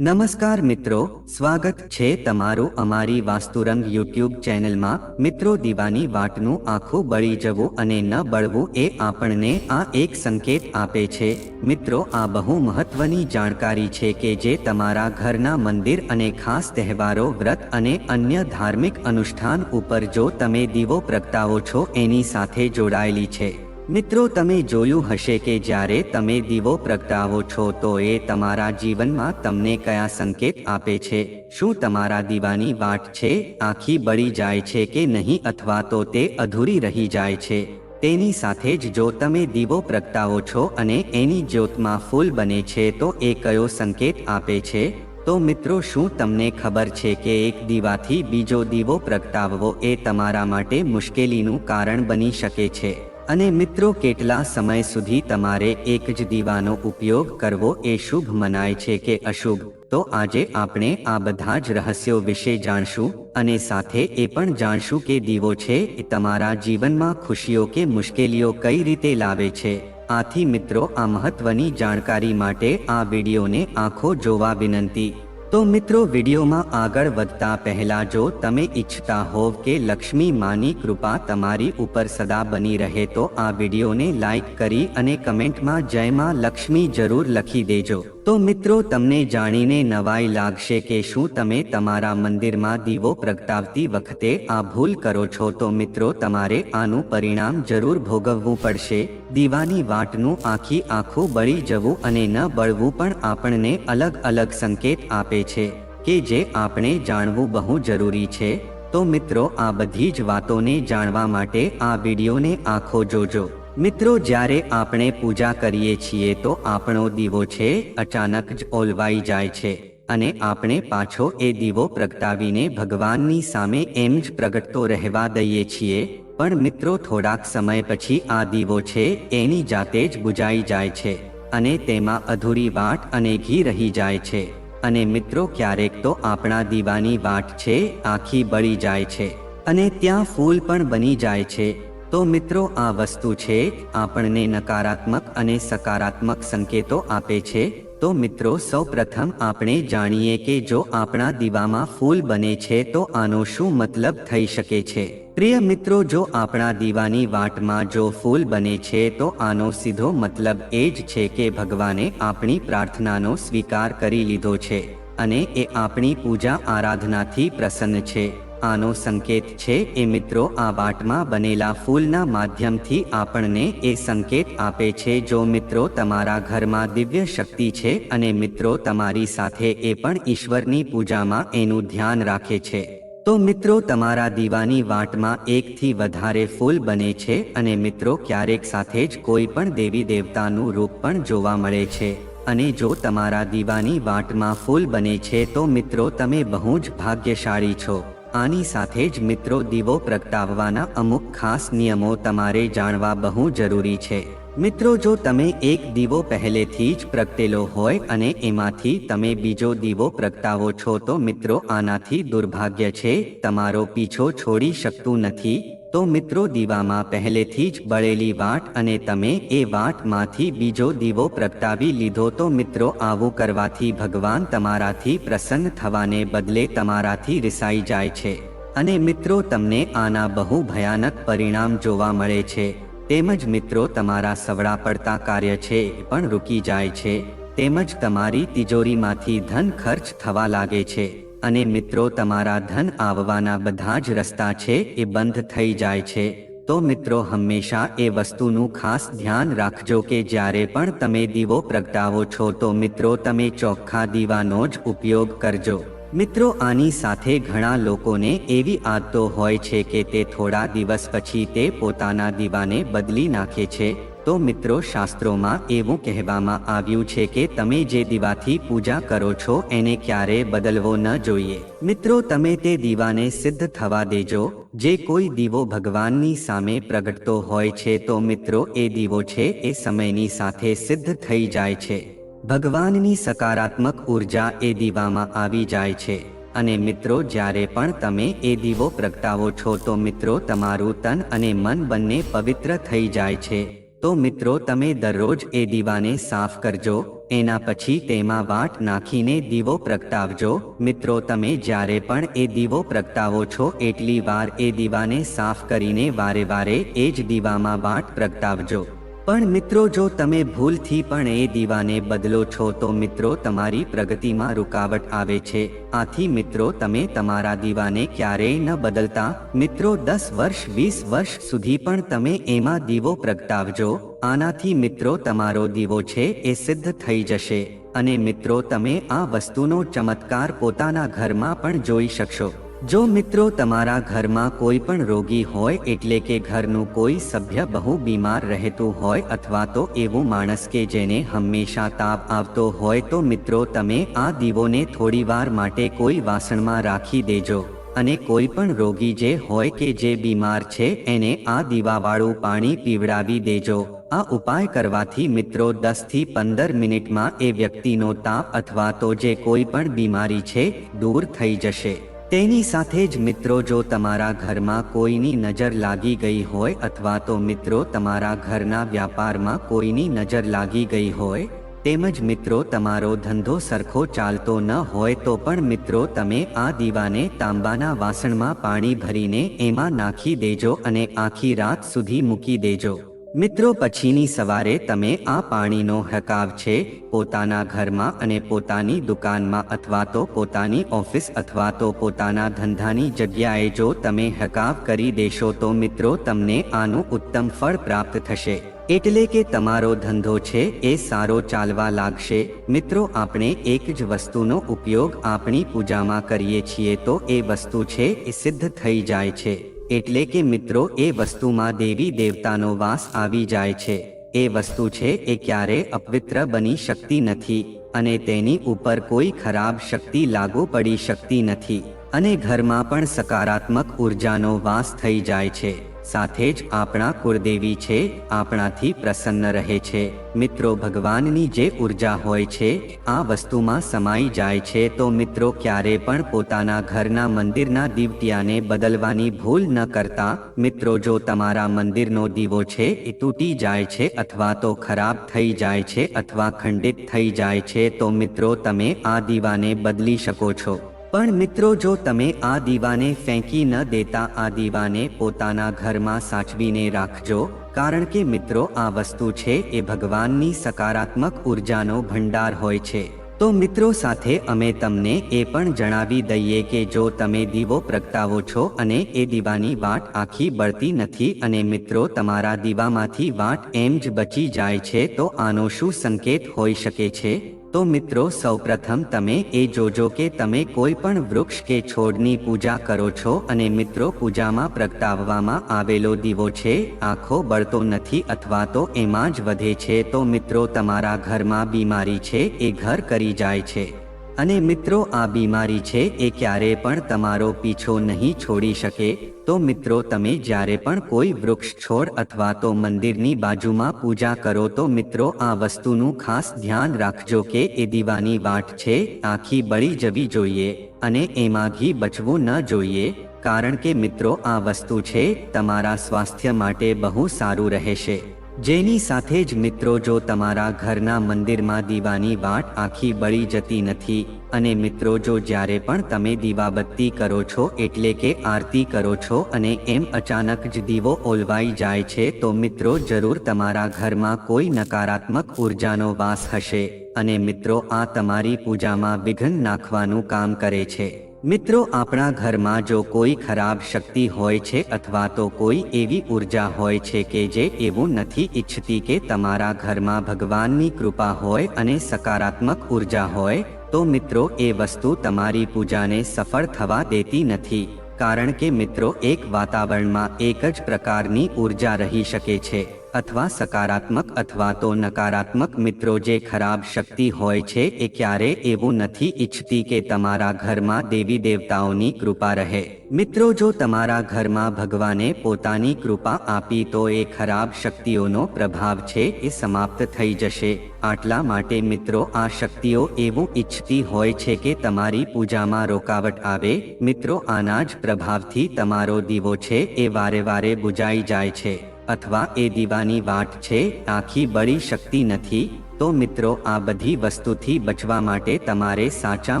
નમસ્કાર મિત્રો, સ્વાગત છે તમારું અમારી વાસ્તુરંગ યુટ્યુબ ચેનલમાં. મિત્રો, દીવાની વાટનું આખું બળી જવું અને ન બળવું એ આપણને આ એક સંકેત આપે છે. મિત્રો, આ બહુ મહત્વની જાણકારી છે કે જે તમારા ઘરના મંદિર અને ખાસ તહેવારો, વ્રત અને અન્ય ધાર્મિક અનુષ્ઠાન ઉપર જો તમે દીવો પ્રગટાવો છો, એની સાથે જોડાયેલી છે. મિત્રો, તમે જોયું હશે કે જ્યારે તમે દીવો પ્રગટાવો છો, તો એ તમારા જીવનમાં તમને કયા સંકેત આપે છે? શું તમારા દીવાની વાટ છે? આખી બળી જાય છે કે નહીં અથવા તો તે અધૂરી રહી જાય છે? તેની સાથે જ જો તમે દીવો પ્રગટાવો છો અને એની જ્યોતમાં ફૂલ બને છે, તો એ કયો સંકેત આપે છે? તો મિત્રો, શું તમને ખબર છે કે એક દીવાથી બીજો દીવો પ્રગટાવવો એ તમારા માટે મુશ્કેલીનું કારણ બની શકે છે? અને મિત્રો, કેટલા સમય સુધી તમારે એક જ દીવાનો ઉપયોગ કરવો એ શુભ મનાય છે કે અશુભ? તો આજે આપણે આ બધા જ રહસ્યો વિશે જાણશું અને સાથે એ પણ જાણશું કે દીવો છે એ તમારા જીવનમાં ખુશીઓ કે મુશ્કેલીઓ કઈ રીતે લાવે છે. આથી મિત્રો, આ મહત્વની જાણકારી માટે આ વિડીયોને આંખો જોવા વિનંતી. તો મિત્રો, વિડીયોમાં આગળ વધતા પહેલા જો તમે ઈચ્છતા હોવ કે લક્ષ્મી માની કૃપા તમારી ઉપર સદા બની રહે, તો આ વિડીયોને લાઈક કરી અને કમેન્ટમાં જય માં લક્ષ્મી જરૂર લખી દેજો. તો મિત્રો, તમને જાણીને નવાઈ લાગશે કે શું તમે તમારા મંદિરમાં દીવો પ્રગટાવતી વખતે આ ભૂલ કરો છો. તો મિત્રો, તમારે આનું પરિણામ જરૂર ભોગવવું પડશે. દીવાની વાટનું આખી આખું બળી જવું અને ન બળવું પણ આપણને અલગ અલગ સંકેત આપે છે કે જે આપણે જાણવું બહુ જરૂરી છે. તો મિત્રો, આ બધી જ વાતોને જાણવા માટે આ વિડીયોને આખો જોજો. મિત્રો, જ્યારે આપણે પૂજા કરીએ છીએ તો આપણો દીવો છે, અચાનક જ ઓલવાઈ જાય છે અને આપણે પાછો એ દીવો પ્રગટાવીને ભગવાનની સામે એમ જ પ્રગટતો રહેવા દઈએ છીએ. પણ મિત્રો, થોડાક સમય પછી આ દીવો છે, એની જાતે જ બુજાઈ જાય છે અને તેમાં અધૂરી વાટ અને ઘી રહી જાય છે અને મિત્રો, ક્યારેક તો આપણા દીવાની વાટ છે, આખી બળી જાય છે અને ત્યાં ફૂલ પણ બની જાય છે. તો મિત્રો, આ વસ્તુ છે, આપણને નકારાત્મક અને સકારાત્મક સંકેતો આપે છે. તો મિત્રો સૌ પ્રથમ આપણે જાણીએ કે જો આપણા દીવામાં ફૂલ બને છે, તો આનો શું મતલબ થઈ શકે છે? પ્રિય મિત્રો, જો આપણા દીવાની વાટમાં જો ફૂલ બને છે, તો આનો સીધો મતલબ એ જ છે કે ભગવાને આપણી પ્રાર્થનાનો સ્વીકાર કરી લીધો છે અને એ આપણી પૂજા આરાધનાથી પ્રસન્ન છે. આનો સંકેત છે, એ મિત્રો, આ વાટમાં બનેલા ફૂલના માધ્યમથી આપણને એ સંકેત આપે છે, જો મિત્રો, તમારા ઘરમાં દિવ્ય શક્તિ છે અને મિત્રો, તમારી સાથે એ પણ ઈશ્વરની પૂજામાં એનું ધ્યાન રાખે છે. તો મિત્રો, તમારા દીવાની વાટમાં એકથી વધારે ફૂલ બને છે અને મિત્રો, ક્યારેક સાથે જ કોઈ પણ દેવી દેવતાનું રૂપ પણ જોવા મળે છે. અને જો તમારા દીવાની વાટમાં ફૂલ બને છે, તો મિત્રો, તમે બહુ જ ભાગ્યશાળી છો. આની સાથે જ મિત્રો દીવો પ્રગટાવવાના અમુક ખાસ નિયમો તમારે જાણવા બહુ જરૂરી છે. મિત્રો જો તમે એક દીવો પહેલેથી જ પ્રગટેલો હોય અને એમાંથી તમે બીજો દીવો પ્રગટાવો છો તો મિત્રો આનાથી દુર્ભાગ્ય છે, તમારો પીછો છોડી શકતું નથી. તો મિત્રો દીવામાં પહેલેથી જ બળેલી વાટ અને તમે એ વાટમાંથી બીજો દીવો પ્રગટાવી લીધો તો મિત્રો આવું કરવાથી ભગવાન તમારાથી પ્રસન્ન થવાને બદલે તમારાથી રિસાઈ જાય છે. અને મિત્રો તમને આના બહુ ભયાનક પરિણામ જોવા મળે છે. તેમજ મિત્રો તમારા સવડા પડતા કાર્ય છે એ પણ રૂકી જાય છે. તેમજ તમારી તિજોરીમાંથી ધન ખર્ચ થવા લાગે છે. અને મિત્રો, તમારા ધન આવવાના બધા જ રસ્તા છે, એ બંધ થઈ જાય છે. તો મિત્રો, હંમેશા એ વસ્તુનું ખાસ ધ્યાન રાખજો કે જ્યારે પણ તમે દીવો પ્રગટાવો છો, તો મિત્રો, તમે ચોખ્ખા દીવાનો જ ઉપયોગ કરજો. મિત્રો, આની સાથે ઘણા લોકોને એવી આદતો હોય છે કે તે થોડા દિવસ પછી તે પોતાના દીવાને બદલી નાખે છે. તો મિત્રો શાસ્ત્રોમાં એવું કહેવામાં આવ્યું છે કે તમે જે દીવાથી પૂજા કરો છો એને ક્યારે બદલવો ન જોઈએ. મિત્રો તમે તે દીવાને સિદ્ધ થવા દેજો. જે કોઈ દીવો ભગવાનની સામે પ્રગટતો હોય છે તો મિત્રો એ દીવો છે એ સમયની સાથે સિદ્ધ થઈ જાય છે. ભગવાનની સકારાત્મક ઊર્જા એ દીવામાં આવી જાય છે. અને મિત્રો જ્યારે પણ તમે એ દીવો પ્રગટાવો છો તો મિત્રો તમારું તન અને મન બંને પવિત્ર થઈ જાય છે. તો મિત્રો તમે દરરોજ એ દીવાને સાફ કરજો, એના પછી તેમાં વાટ નાખીને દીવો પ્રગટાવજો. મિત્રો તમે જ્યારે પણ એ દીવો પ્રગટાવો છો, એટલી વાર એ દીવાને સાફ કરીને વારે વારે એ જ દીવામાં વાટ પ્રગટાવજો. પણ મિત્રો, જો તમે ભૂલથી પણ એ દીવાને બદલો છો, તો મિત્રો, તમારી પ્રગતિમાં રૂકાવટ આવે છે. આથી મિત્રો, તમે તમારા દીવાને ક્યારેય ન બદલતા. મિત્રો, દસ વર્ષ, વીસ વર્ષ સુધી પણ તમે એમાં દીવો પ્રગટાવજો. આનાથી મિત્રો, તમારો દીવો છે એ સિદ્ધ થઈ જશે. અને મિત્રો, તમે આ વસ્તુનો ચમત્કાર પોતાના ઘરમાં પણ જોઈ શકશો. જો મિત્રો તમારા ઘરમાં કોઈ પણ રોગી હોય એટલે કે ઘરનું કોઈ સભ્ય બહુ બીમાર રહેતું હોય અથવા તો એવું માણસ કે જેને હંમેશા તાપ આવતો હોય તો મિત્રો તમે આ દીવોને થોડીવાર માટે કોઈ વાસણમાં રાખી દેજો. અને કોઈ પણ રોગી જે હોય કે જે બીમાર છે એને આ દીવાવાળું પાણી પીવડાવી દેજો. આ ઉપાય કરવાથી મિત્રો દસથી પંદર મિનિટમાં એ વ્યક્તિનો તાપ અથવા તો જે કોઈ પણ બીમારી છે દૂર થઈ જશે. તેની સાથે જ મિત્રો જો તમારા ઘરમાં કોઈની નજર લાગી ગઈ હોય અથવા તો મિત્રો તમારા ઘરના વ્યાપારમાં કોઈની નજર લાગી ગઈ હોય, તેમજ મિત્રો તમારો ધંધો સરખો ચાલતો ન હોય તો પણ મિત્રો તમે આ દીવાને તાંબાના વાસણમાં પાણી ભરીને એમાં નાખી દેજો અને આખી રાત સુધી મૂકી દેજો. મિત્રો, પછીની સવારે તમે આ પાણીનો હકાવ છે, પોતાના ઘરમાં અને પોતાની દુકાનમાં અથવા તો પોતાની ઓફિસ અથવા તો પોતાના ધંધાની જગ્યાએ જો તમે હકાવ કરી દેશો તો મિત્રો, તમને આનું ઉત્તમ ફળ પ્રાપ્ત થશે. એટલે કે તમારો ધંધો છે એ સારો ચાલવા લાગશે. મિત્રો, આપણે એક જ વસ્તુનો ઉપયોગ આપણી પૂજામાં કરીએ છીએ તો એ વસ્તુ છે એ સિદ્ધ થઈ જાય છે. એટલે કે મિત્રો, એ વસ્તુમાં દેવી દેવતાનો વાસ આવી જાય છે. એ વસ્તુ છે, એ ક્યારે અપવિત્ર બની શકતી નથી અને તેની ઉપર કોઈ ખરાબ શક્તિ લાગુ પડી શકતી નથી અને ઘરમાં પણ સકારાત્મક ઉર્જાનો વાસ થઈ જાય છે. સાથે જ આપણા કુળદેવી છે, આપણાથી પ્રસન્ન રહે છે. મિત્રો, ભગવાનની જે ઊર્જા હોય છે, આ વસ્તુમાં સમાઈ જાય છે. તો મિત્રો, ક્યારે પણ પોતાના ઘરના મંદિરના દીવટિયાને બદલવાની ભૂલ ન કરતા, મિત્રો, જો તમારા મંદિરનો દીવો છે, એ તૂટી જાય છે અથવા તો ખરાબ થઈ જાય છે અથવા ખંડિત થઈ જાય છે, તો મિત્રો, તમે આ દીવાને બદલી શકો છો. પણ મિત્રો, જો તમે આ દીવાને ફેંકી ન દેતા, આ દીવાને પોતાના ઘરમાં સાચવીને રાખજો. કારણ કે મિત્રો, આ વસ્તુ છે એ ભગવાનની સકારાત્મક ઉર્જાનો ભંડાર હોય છે. તો મિત્રો, સાથે અમે તમને એ પણ જણાવી દઈએ કે જો તમે દીવો પ્રગટાવો છો અને એ દીવાની વાટ આખી બળતી નથી અને મિત્રો, તમારા દીવામાંથી વાટ એમ જ બચી જાય છે, તો આનો શું સંકેત હોઈ શકે છે? તો મિત્રો, સૌપ્રથમ તમે એ જોજો કે તમે કોઈ પણ વૃક્ષ કે છોડની પૂજા કરો છો અને મિત્રો, પૂજામાં પ્રગટાવવામાં આવેલો દીવો છે, આખો બળતો નથી અથવા તો એમાં જ વધે છે, તો મિત્રો, તમારા ઘરમાં બીમારી છે, એ ઘર કરી જાય છે. અને મિત્રો, આ બીમારી છે એ ક્યારે પણ તમારો પીછો નહીં છોડી શકે. તો મિત્રો, તમે જ્યારે પણ કોઈ વૃક્ષ છોડ અથવા તો મંદિરની બાજુમાં પૂજા કરો, તો મિત્રો, આ વસ્તુનું ખાસ ધ્યાન રાખજો કે એ દીવાની વાટ છે, આખી બળી જવી જોઈએ અને એમાં ઘી બચવું ન જોઈએ. કારણ કે મિત્રો, આ વસ્તુ છે, તમારા સ્વાસ્થ્ય માટે બહુ સારું રહેશે. જેની સાથે જ મિત્રો, જો તમારા ઘરના મંદિરમાં દીવાની વાટ આખી બળી જતી નથી અને મિત્રો, જો જ્યારે પણ તમે દીવાબત્તી કરો છો, એટલે કે આરતી કરો છો અને એમ અચાનક જ દીવો ઓલવાઈ જાય છે, તો મિત્રો, જરૂર તમારા ઘરમાં કોઈ નકારાત્મક ઉર્જાનો વાસ હશે અને મિત્રો, આ તમારી પૂજામાં વિઘ્ન નાખવાનું કામ કરે છે. મિત્રો, આપણા ઘરમાં જો કોઈ ખરાબ શક્તિ હોય છે અથવા તો કોઈ એવી ઊર્જા હોય છે કે જે એવું નથી ઈચ્છતી કે તમારા ઘરમાં ભગવાનની કૃપા હોય અને સકારાત્મક ઊર્જા હોય, તો મિત્રો, એ વસ્તુ તમારી પૂજાને સફળ થવા દેતી નથી. કારણ કે મિત્રો, એક વાતાવરણમાં એક જ પ્રકારની ઊર્જા રહી શકે છે. અથવા સકારાત્મક અથવા તો નકારાત્મક મિત્રો જે ખરાબ શક્તિ હોય છે, એ ક્યારે એવું નથી ઈચ્છતી કે તમારા ઘરમાં દેવી દેવતાઓની કૃપા રહે. મિત્રો, જો તમારા ઘરમાં ભગવાને પોતાની કૃપા આપી તો એ ખરાબ શક્તિઓનો પ્રભાવ છે, એ સમાપ્ત થઈ જશે. આટલા માટે મિત્રો, આ શક્તિઓ એવું ઈચ્છતી હોય છે કે તમારી પૂજામાં રોકાવટ આવે. મિત્રો, આના જ પ્રભાવથી તમારો દીવો છે, એ વારે વારે બુજાઈ જાય છે. અથવા એ દીવાની વાટ છે, આખી બળી શકતી નથી, તો મિત્રો આ બધી વસ્તુથી બચવા માટે તમારે સાચા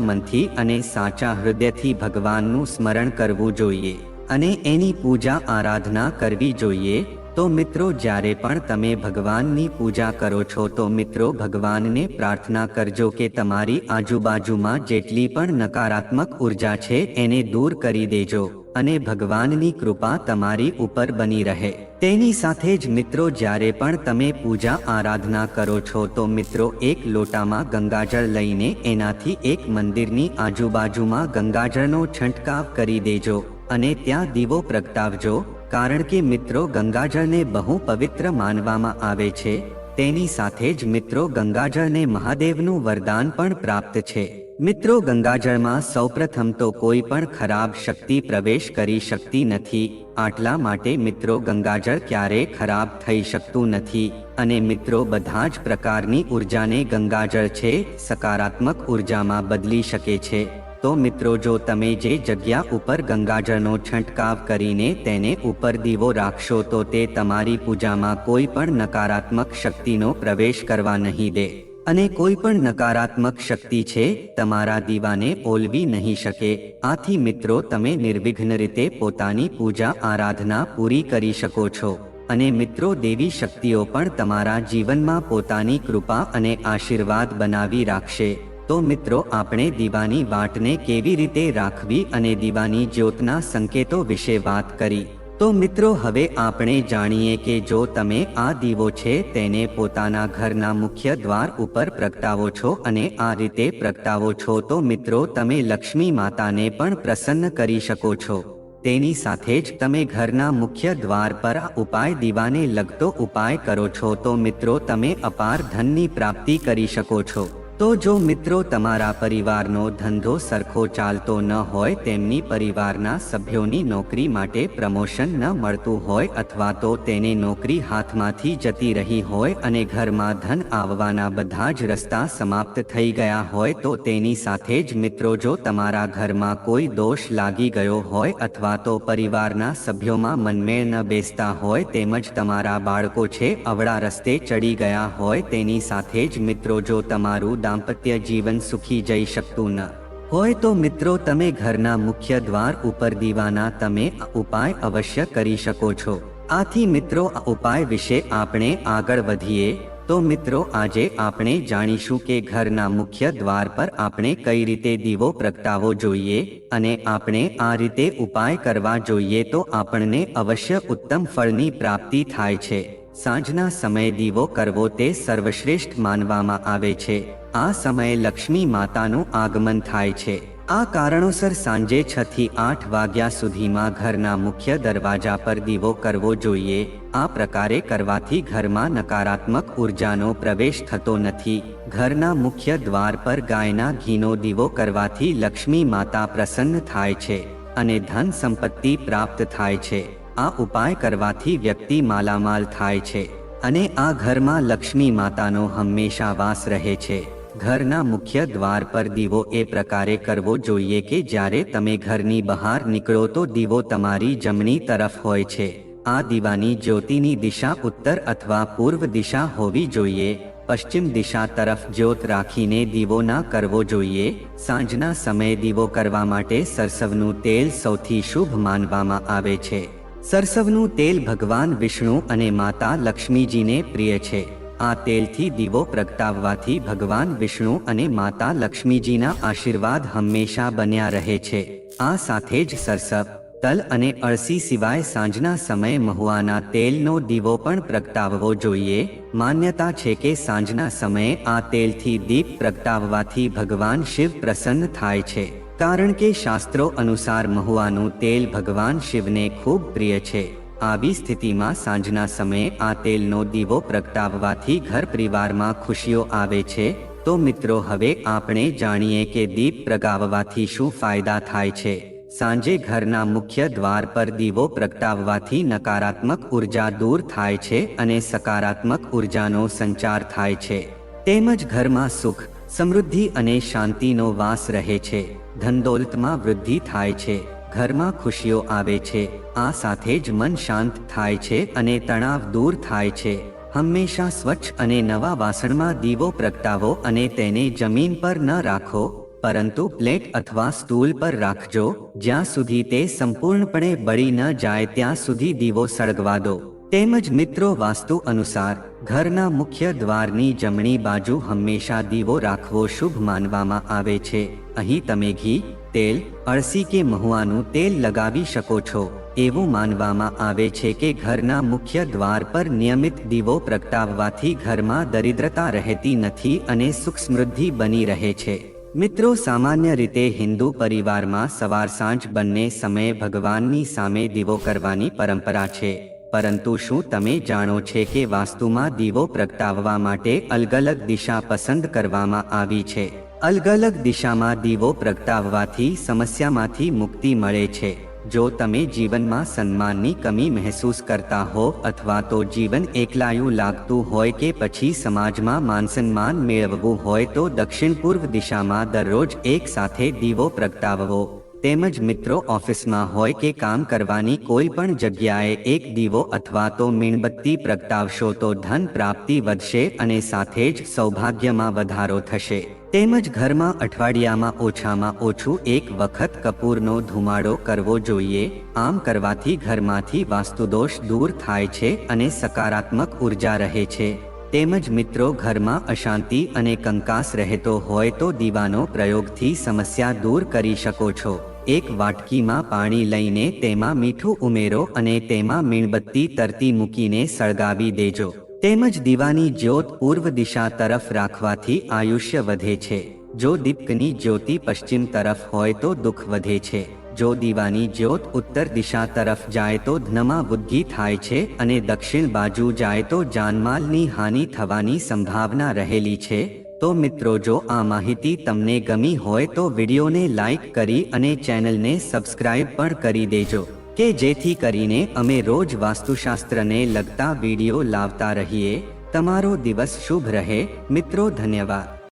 મનથી અને સાચા હૃદયથી ભગવાનનું સ્મરણ કરવું જોઈએ અને એની પૂજા આરાધના કરવી જોઈએ. તો મિત્રો જ્યારે પણ તમે ભગવાનની પૂજા કરો છો, તો મિત્રો ભગવાનને પ્રાર્થના કરજો કે તમારી આજુબાજુમાં જેટલી પણ નકારાત્મક ઊર્જા છે, એને દૂર કરી દેજો. અને ભગવાનની કૃપા તમારી ઉપર બની રહે. તેની સાથે જ મિત્રો, જ્યારે પણ તમે પૂજા આરાધના કરો છો, તો મિત્રો, એક લોટામાં ગંગાજળ લઈને એનાથી એક મંદિરની આજુબાજુમાં ગંગાજળનો છંટકાવ કરી દેજો અને ત્યાં દીવો પ્રગટાવજો, કારણ કે મિત્રો, ગંગાજળને બહુ પવિત્ર માનવામાં આવે છે. તેની સાથે જ મિત્રો, ગંગાજળને મહાદેવનું વરદાન પણ પ્રાપ્ત છે. મિત્રો, ગંગાજળમાં સૌપ્રથમ તો કોઈ પણ ખરાબ શક્તિ પ્રવેશ કરી શકતી નથી. આટલા માટે મિત્રો, ગંગાજળ ક્યારે ખરાબ થઈ શકતું નથી. અને મિત્રો, બધા જ પ્રકારની ઉર્જાને ગંગાજળ છે, સકારાત્મક ઉર્જામાં બદલી શકે છે. તો મિત્રો, જો તમે જે જગ્યા ઉપર ગંગાજળનો છંટકાવ કરીને તેને ઉપર દીવો રાખશો, તો તે તમારી પૂજામાં કોઈ પણ નકારાત્મક શક્તિનો પ્રવેશ કરવા નહીં દે. અને કોઈ પણ નકારાત્મક શક્તિ છે, તમારા દીવાને ઓલવી નહીં શકે. આથી મિત્રો, તમે નિર્વિઘ્ન રીતે પોતાની પૂજા આરાધના પૂરી કરી શકો છો. અને મિત્રો, દેવી શક્તિઓ પણ તમારા જીવનમાં પોતાની કૃપા અને આશીર્વાદ બનાવી રાખશે. તો મિત્રો, આપણે દીવાની વાટને કેવી રીતે રાખવી અને દીવાની જ્યોતના સંકેતો વિશે વાત કરી. તો મિત્રો, હવે આપણે જાણીએ કે જો તમે આ દીવો છે, તેને પોતાના ઘરના મુખ્ય દ્વાર ઉપર પ્રગટાવો છો અને આ રીતે પ્રગટાવો છો, તો મિત્રો, તમે લક્ષ્મી માતાને પણ પ્રસન્ન કરી શકો છો. તેની સાથે જ તમે ઘરના મુખ્ય દ્વાર પર આ ઉપાય દીવાને લગતો ઉપાય કરો છો, તો મિત્રો, તમે અપાર ધનની પ્રાપ્તિ કરી શકો છો. તો જો મિત્રો તમારા પરિવારનો ધંધો સરખો ચાલતો ન હોય, તેમની પરિવારના સભ્યોની નોકરી માટે પ્રમોશન ન મળતું હોય અથવા તો તેને નોકરી હાથમાંથી જતી રહી હોય અને ઘરમાં ધન આવવાના બધા જ રસ્તા સમાપ્ત થઈ ગયા હોય, તો તેની સાથે જ મિત્રો જો તમારા ઘરમાં કોઈ દોષ લાગી ગયો હોય અથવા તો પરિવારના સભ્યોમાં મનમેળ ન બેસતા હોય, તેમજ તમારા બાળકો છે, અવળા રસ્તે ચડી ગયા હોય, તેની સાથે જ મિત્રો જો તમારું દાંપત્ય જીવન સુખી જઈ શકતું ન. હોય તો મિત્રો તમે ઘરના મુખ્ય દ્વાર ઉપર દીવાના તમે ઉપાય અવશ્ય કરી શકો છો. આથી મિત્રો આ ઉપાય વિશે આપણે આગળ વધીએ, તો મિત્રો આજે આપણે જાણીશું કે ઘરના મુખ્ય દ્વાર પર આપણે કઈ રીતે દીવો પ્રગટાવવો જોઈએ અને આપણે આ રીતે ઉપાય કરવા જોઈએ તો આપણને અવશ્ય ઉત્તમ ફળની પ્રાપ્તિ થાય છે. સાંજના સમયે દીવો કરવો તે સર્વશ્રેષ્ઠ માનવામાં આવે છે. આ સમયે લક્ષ્મી માતાનું આગમન થાય છે. આ કારણોસર સાંજે છ થી આઠ વાગ્યા સુધીમાં ઘરના મુખ્ય દરવાજા પર દીવો કરવો જોઈએ. આ પ્રકારે કરવાથી ઘરમાં નકારાત્મક ઉર્જાનો પ્રવેશ થતો નથી. ઘરના મુખ્ય દ્વાર પર ગાયના ઘીનો દીવો કરવાથી લક્ષ્મી માતા પ્રસન્ન થાય છે અને ધન સંપત્તિ પ્રાપ્ત થાય છે. આ ઉપાય કરવાથી વ્યક્તિ માલામાલ થાય છે અને આ ઘરમાં લક્ષ્મી માતાનો હંમેશા વાસ રહે છે. ઘરના મુખ્ય દ્વાર પર દીવો એ પ્રકારે કરવો જોઈએ કે જ્યારે તમે ઘરની બહાર નીકળો તો દીવો તમારી જમણી તરફ હોય છે. આ દીવાની જ્યોતિની દિશા ઉત્તર અથવા પૂર્વ દિશા હોવી જોઈએ. પશ્ચિમ દિશા તરફ જ્યોત રાખીને દીવો ના કરવો જોઈએ. સાંજના સમયે દીવો કરવા માટે સરસવનું તેલ સૌથી શુભ માનવામાં આવે છે. સરસવનું તેલ ભગવાન વિષ્ણુ અને માતા લક્ષ્મીજીને પ્રિય છે. આ તેલથી દીવો પ્રગટાવવાથી ભગવાન વિષ્ણુ અને માતા લક્ષ્મીજીના આશીર્વાદ હંમેશા બન્યા રહે છે. આ સાથે જ સરસવ, તલ અને અળસી સિવાય સાંજના સમયે મહુઆના તેલનો દીવો પણ પ્રગટાવવો જોઈએ. માન્યતા છે કે સાંજના સમયે આ તેલથી દીપ પ્રગટાવવાથી ભગવાન શિવ પ્રસન્ન થાય છે. કારણ કે શાસ્ત્રો અનુસાર મહુવાનું તેલ ભગવાન શિવને ખૂબ પ્રિય છે. આવી સ્થિતિમાં સાંજના સમયે આ તેલનો દીવો પ્રગટાવવાથી ઘર પરિવારમાં ખુશીઓ આવે છે. તો મિત્રો, હવે આપણે જાણીએ કે દીપ પ્રગાવવાથી શું ફાયદા થાય છે. સાંજે ઘરના મુખ્ય દ્વાર પર દીવો પ્રગટાવવાથી નકારાત્મક ઊર્જા દૂર થાય છે અને સકારાત્મક ઉર્જાનો સંચાર થાય છે. તેમજ ઘરમાં સુખ, સમૃદ્ધિ અને શાંતિનો વાસ રહે છે. ધનદોલતમાં વૃદ્ધિ થાય છે, ઘરમાં ખુશીઓ આવે છે, આ સાથે જ મન શાંત થાય છે અને તણાવ દૂર થાય છે. હંમેશા સ્વચ્છ અને નવા વાસણમાં દીવો પ્રગટાવો અને તેને જમીન પર ન રાખો, પરંતુ પ્લેટ અથવા સ્ટૂલ પર રાખજો, જ્યાં સુધી તે સંપૂર્ણપણે બળી ન જાય ત્યાં સુધી દીવો સળગવા દો. તેમજ મિત્રો વાસ્તુ અનુસાર, ઘરના મુખ્ય દ્વારની જમણી બાજુ હંમેશા દીવો રાખવો શુભ માનવામાં આવે છે. અહીં તમે ઘી, તેલ, અળસી કે મહુઆનું તેલ લગાવી શકો છો. એવું માનવામાં આવે છે કે ઘરના મુખ્ય દ્વાર પર નિયમિત દીવો પ્રગટાવવાથી ઘરમાં દરિદ્રતા રહેતી નથી અને સુખ સમૃદ્ધિ બની રહે છે. મિત્રો સામાન્ય રીતે હિન્દુ પરિવારમાં સવાર સાંજ બંને સમયે ભગવાનની સામે દીવો કરવાની પરંપરા છે. પરંતુ શું તમે જાણો છે કે વાસ્તુમાં દીવો પ્રગટાવવા માટે અલગ અલગ દિશા પસંદ કરવામાં આવી છે? અલગ અલગ દિશામાં દીવો પ્રગટાવવાથી સમસ્યામાંથી મુક્તિ મળે છે. જો તમે જીવનમાં સન્માનની કમી મહેસૂસ કરતા હો અથવા તો જીવન એકલાયું લાગતું હોય કે પછી સમાજમાં માન સન્માન મેળવવું હોય તો દક્ષિણ પૂર્વ દિશામાં દરરોજ એક સાથે દીવો પ્રગટાવવો. તેમજ મિત્રો ઓફિસમાં હોય કે કામ કરવાની કોઈ પણ જગ્યાએ એક દીવો અથવા તો મીણબત્તી પ્રગટાવશો તો ધન પ્રાપ્તિ વધશે અને સાથે જ સૌભાગ્યમાં વધારો થશે. તેમજ ઘરમાં અઠવાડિયામાં ઓછામાં ઓછું એક વખત કપૂરનો ધુમાડો કરવો જોઈએ. આમ કરવાથી ઘરમાંથી વાસ્તુદોષ દૂર થાય છે અને સકારાત્મક ઊર્જા રહે છે. તેમજ મિત્રો ઘરમાં અશાંતિ અને કંકાસ રહેતો હોય તો દીવાનો પ્રયોગથી સમસ્યા દૂર કરી શકો છો. એક વાટકીમાં પાણી લઈને તેમાં મીઠું ઉમેરો અને તેમાં મીણબત્તી તરતી મૂકીને સળગાવી દેજો. તેમજ દીવાની જ્યોત પૂર્વ દિશા તરફ રાખવાથી આયુષ્ય વધે છે. જો દીપકની જ્યોતિ પશ્ચિમ તરફ હોય તો દુઃખ વધે છે. જો દીવાની જ્યોત ઉત્તર દિશા તરફ જાય તો ધનમાં વૃદ્ધિ થાય છે અને દક્ષિણ બાજુ જાય તો જાનમાલની હાનિ થવાની સંભાવના રહેલી છે. તો મિત્રો જો આ માહિતી તમને ગમી હોય તો વિડીયોને લાઈક કરી અને ચેનલને સબસ્ક્રાઇબ પણ કરી દેજો, કે જેથી કરીને અમે રોજ વાસ્તુશાસ્ત્રને લગતા વીડિયો લાવતા રહીએ. તમારો દિવસ શુભ રહે. મિત્રો, ધન્યવાદ.